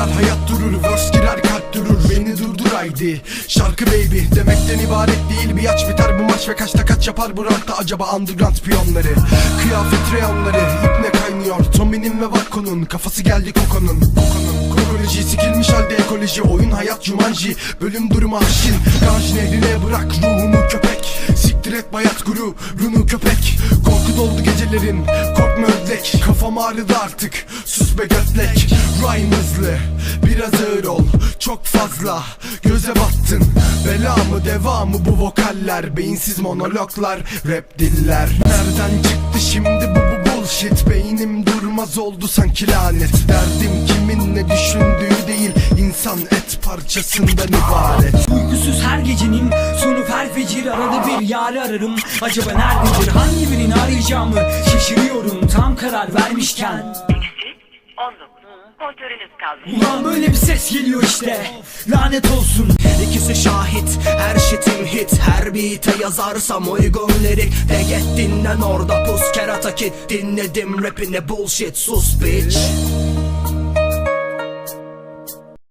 girer hayat durur Verse girer kalp durur. Beni durdur haydi. Şarkı baby demekten ibaret değil. Bir aç biter bu maç ve kaçta kaç yapar bu rankta Acaba underground piyonları Kıyafet reyonları ipne kaynıyor? Tommy'nin ve Vakko'nun Kafası geldi Koko'nun. Koko'nun Kokoloji sikilmiş halde ekoloji. Oyun hayat jumanji. Bölüm durumu aşkın. Ganj nehrine bırak ruhumu köpek. Siktir et bayat guru Runu köpek. Korku doldu gecelerin. Korkma ödlek Kafam ağrıdı artık. Sus be götlek. Rhyme hızlı. Biraz ağır ol. Çok fazla Göze battın. Bela mı devamı bu vokaller? Beyinsiz monologlar Rap diller. Nereden çıktı şimdi bu bu bullshit? Beynim durmaz oldu sanki lanet. Derdim kimin ne düşündüğü değil. İnsan et parçasından ibaret Uykusuz her gecenin sonu her fecir arada bir yar ararım. Acaba nerededir? Hangi birini arayacağımı şaşırıyorum tam karar vermişken. Eksi 19. Kontrolünüz kaldı. Ulan böyle bir ses geliyor işte. Lanet olsun. İkisi şahit. Her shitim hit. Her beat'e yazarsam uygun lirik De get dinlen orada pus kerata kit Dinledim rapine bullshit. Sus bitch